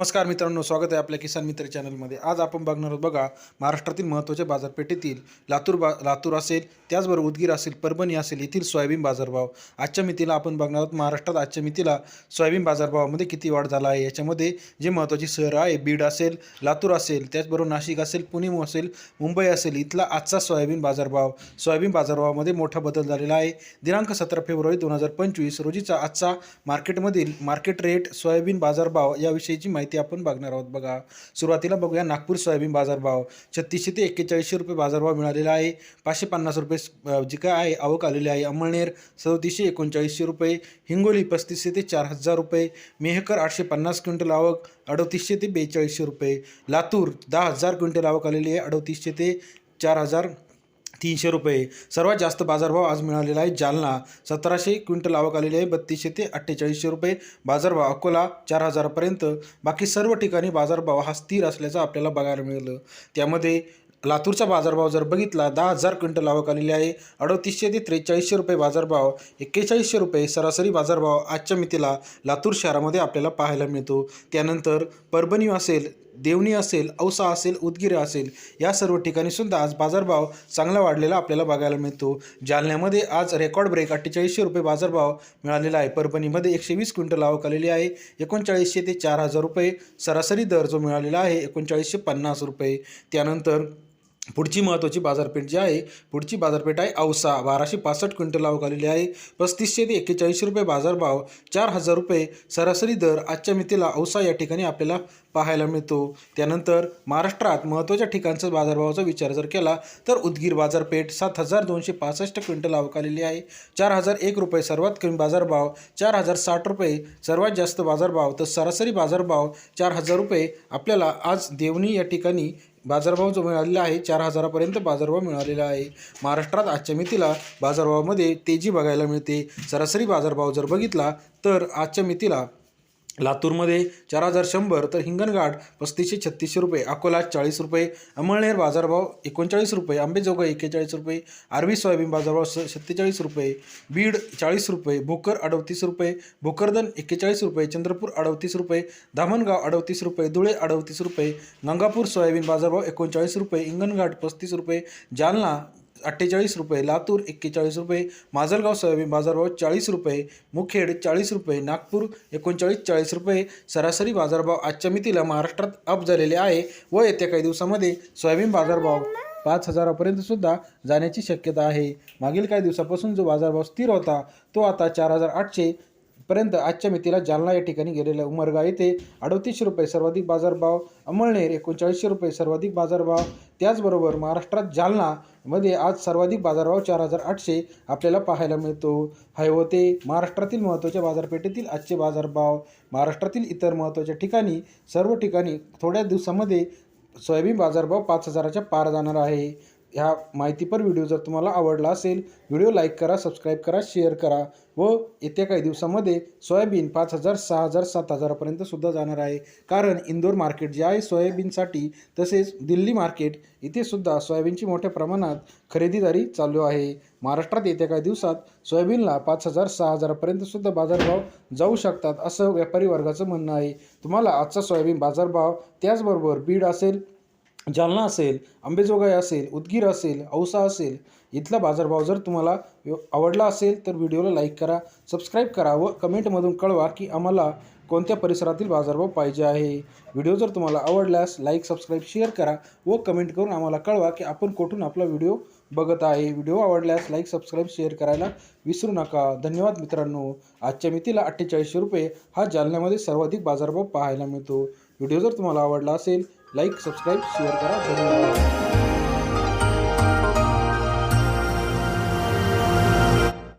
नमस्कार मित्रांनो स्वागत आहे आपल्या किसान मित्र चॅनलमध्ये. आज आपण बघणार आहोत बघा महाराष्ट्रातील महत्त्वाच्या बाजारपेठेतील लातूर बा लातूर असेल त्याचबरोबर उदगीर असेल परभणी असेल येथील सोयाबीन बाजारभाव. आजच्या मितीला आपण बघणार आहोत महाराष्ट्रात आजच्या मितीला सोयाबीन बाजारभावामध्ये किती वाढ झाला आहे. याच्यामध्ये जे महत्त्वाची शहरं आहे बीड असेल लातूर असेल त्याचबरोबर नाशिक असेल पुणे असेल मुंबई असेल इथला आजचा सोयाबीन बाजारभाव. सोयाबीन बाजारभावामध्ये मोठा बदल झालेला आहे. दिनांक सतरा फेब्रुवारी दोन हजार पंचवीस रोजीचा आजचा मार्केटमधील मार्केट रेट सोयाबीन बाजारभाव याविषयीची माहिती आपण बघणार आहोत. बघा सुरुवातीला बघूया नागपूर सोयाबीन बाजारभाव. छत्तीसशे ते एक्केचाळीसशे रुपये बाजारभाव मिळालेला आहे. पाचशे पन्नास रुपये जी काय आहे आवक आलेली आहे. अमळनेर सदतीसशे एकोणचाळीसशे रुपये. हिंगोली पस्तीसशे ते चार हजार रुपये. मेहकर आठशे पन्नास क्विंटल आवक अडतीसशे ते बेचाळीसशे रुपये. लातूर दहा हजार क्विंटल आवक आलेली आहे. अडतीसशे ते चार हजार तीनशे रुपये. सर्वात जास्त बाजारभाव आज मिळालेला आहे जालना. सतराशे क्विंटल आवक आलेली आहे बत्तीसशे ते अठ्ठेचाळीसशे रुपये. बाजारभाव अकोला चार हजारापर्यंत. बाकी सर्व ठिकाणी बाजारभाव हा स्थिर असल्याचं आपल्याला बघायला मिळालं. त्यामध्ये लातूरचा बाजारभाव जर बघितला दहा हजार क्विंटल आवक आलेली आहे. अडतीसशे ते त्रेचाळीसशे रुपये बाजारभाव एक्केचाळीसशे रुपये सरासरी बाजारभाव आजच्या मितीला लातूर शहरामध्ये आपल्याला पाहायला मिळतो. त्यानंतर परभणी असेल देवणी असेल औसा असेल उदगीर असेल या सर्व ठिकाणी सुद्धा आज बाजारभाव चांगला वाढलेला आपल्याला बघायला मिळतो. जालन्यामध्ये आज रेकॉर्ड ब्रेक अठ्ठेचाळीसशे रुपये बाजारभाव मिळालेला आहे. परभणीमध्ये एकशे वीस क्विंटल आवक आलेली आहे. एकोणचाळीसशे ते चार हजार रुपये सरासरी दर जो मिळालेला आहे एकोणचाळीसशे पन्नास रुपये. त्यानंतर पुढची महत्त्वाची बाजारपेठ जी आहे पुढची बाजारपेठ आहे औसा. बाराशे पासष्ट क्विंटल आवक आलेली आहे. पस्तीसशे ते एक्केचाळीसशे रुपये बाजारभाव चार हजार रुपये सरासरी दर आजच्या मितीला औसा या ठिकाणी आपल्याला पाहायला मिळतो. त्यानंतर महाराष्ट्रात महत्त्वाच्या ठिकाणचा बाजारभावाचा विचार जर केला तर उदगीर बाजारपेठ सात हजार दोनशे पासष्ट क्विंटल आवक आलेली आहे. चार हजार एक रुपये सर्वात कमी बाजारभाव चार हजार साठ रुपये सर्वात जास्त बाजारभाव तर सरासरी बाजारभाव चार हजार रुपये आपल्याला आज देवणी या ठिकाणी बाजारभाव जो मिळालेला आहे. चार हजारापर्यंत बाजारभाव मिळालेला आहे. महाराष्ट्रात आजच्या मितीला बाजारभावामध्ये तेजी बघायला मिळते. सरासरी बाजारभाव जर बघितला तर आजच्या मितीला लातूरमध्ये चार हजार शंभर तर हिंगणघाट पस्तीसशे छत्तीसशे रुपये अकोला चाळीस रुपये अमळनेर बाजारभाव एकोणचाळीस रुपये आंबेजोगाई एक्केचाळीस रुपये आरवी सोयाबीन बाजारभाव स सत्तेचाळीस रुपये बीड चाळीस रुपये भोकर अडतीस रुपये भोकरदन एक्केचाळीस रुपये चंद्रपूर अडतीस रुपये धामणगाव अडतीस रुपये धुळे अडतीस रुपये गंगापूर सोयाबीन बाजारभाव एकोणचाळीस रुपये हिंगणघाट पस्तीस रुपये जालना अठ्ठेचाळीस रुपये लातूर एक्केचाळीस रुपये माजलगाव सोयाबीन बाजारभाव चाळीस रुपये मुखेड चाळीस रुपये नागपूर एकोणचाळीस चाळीस रुपये सरासरी बाजारभाव आजच्या मितीला महाराष्ट्रात अप झालेले आहे व येत्या काही दिवसामध्ये सोयाबीन बाजारभाव पाच हजारापर्यंत सुद्धा जाण्याची शक्यता आहे. मागील काही दिवसापासून जो बाजारभाव स्थिर होता तो आता चार हजार आठशे पर्यंत आजच्या मितीला जालना या ठिकाणी गेलेला उमरगा येथे अडतीसशे रुपये सर्वाधिक बाजारभाव अमळनेर एकोणचाळीसशे रुपये सर्वाधिक बाजारभाव. त्याचबरोबर महाराष्ट्रात जालनामध्ये आज सर्वाधिक बाजारभाव चार हजार आठशे आपल्याला पाहायला मिळतो. हे होते महाराष्ट्रातील महत्त्वाच्या बाजारपेठेतील आजचे बाजारभाव. महाराष्ट्रातील इतर महत्त्वाच्या ठिकाणी सर्व ठिकाणी थोड्या दिवसामध्ये सोयाबीन बाजारभाव पाच हजाराच्या पार जाणार आहे. ह्या माहितीपर व्हिडिओ जर तुम्हाला आवडला असेल व्हिडिओ लाईक करा सबस्क्राईब करा शेअर करा व येत्या काही दिवसामध्ये सोयाबीन पाच हजार सहा हजार सात हजारापर्यंत सुद्धा जाणार आहे. कारण इंदोर मार्केट जे आहे सोयाबीनसाठी तसेच दिल्ली मार्केट इथे सुद्धा सोयाबीनची मोठ्या प्रमाणात खरेदीदारी चालू आहे. महाराष्ट्रात येत्या काही दिवसात सोयाबीनला पाच हजार सहा हजारापर्यंत सुद्धा बाजारभाव जाऊ शकतात असं व्यापारी वर्गाचं म्हणणं आहे. तुम्हाला आजचा सोयाबीन बाजारभाव त्याचबरोबर बीड असेल जालना असेल अंबेजोगाई असेल उदगीर असेल औसा असेल इथला बाजारभाव जर तुम्हाला आवडला असेल तर व्हिडिओला लाईक करा सबस्क्राईब करा व कमेंटमधून कळवा की आम्हाला कोणत्या परिसरातील बाजारभाव पाहिजे आहे. व्हिडिओ जर तुम्हाला आवडल्यास लाईक सबस्क्राईब शेअर करा व कमेंट करून आम्हाला कळवा की आपण कुठून आपला व्हिडिओ बघत आहे. व्हिडिओ आवडल्यास लाईक सबस्क्राईब शेअर करायला विसरू नका. धन्यवाद मित्रांनो. आजच्या मितीला अठ्ठेचाळीसशे रुपये हा जालन्यामध्ये सर्वाधिक बाजारभाव पाहायला मिळतो. व्हिडिओ जर तुम्हाला आवडला असेल लाईक सबस्क्राईब शेअर करा. धन्यवाद.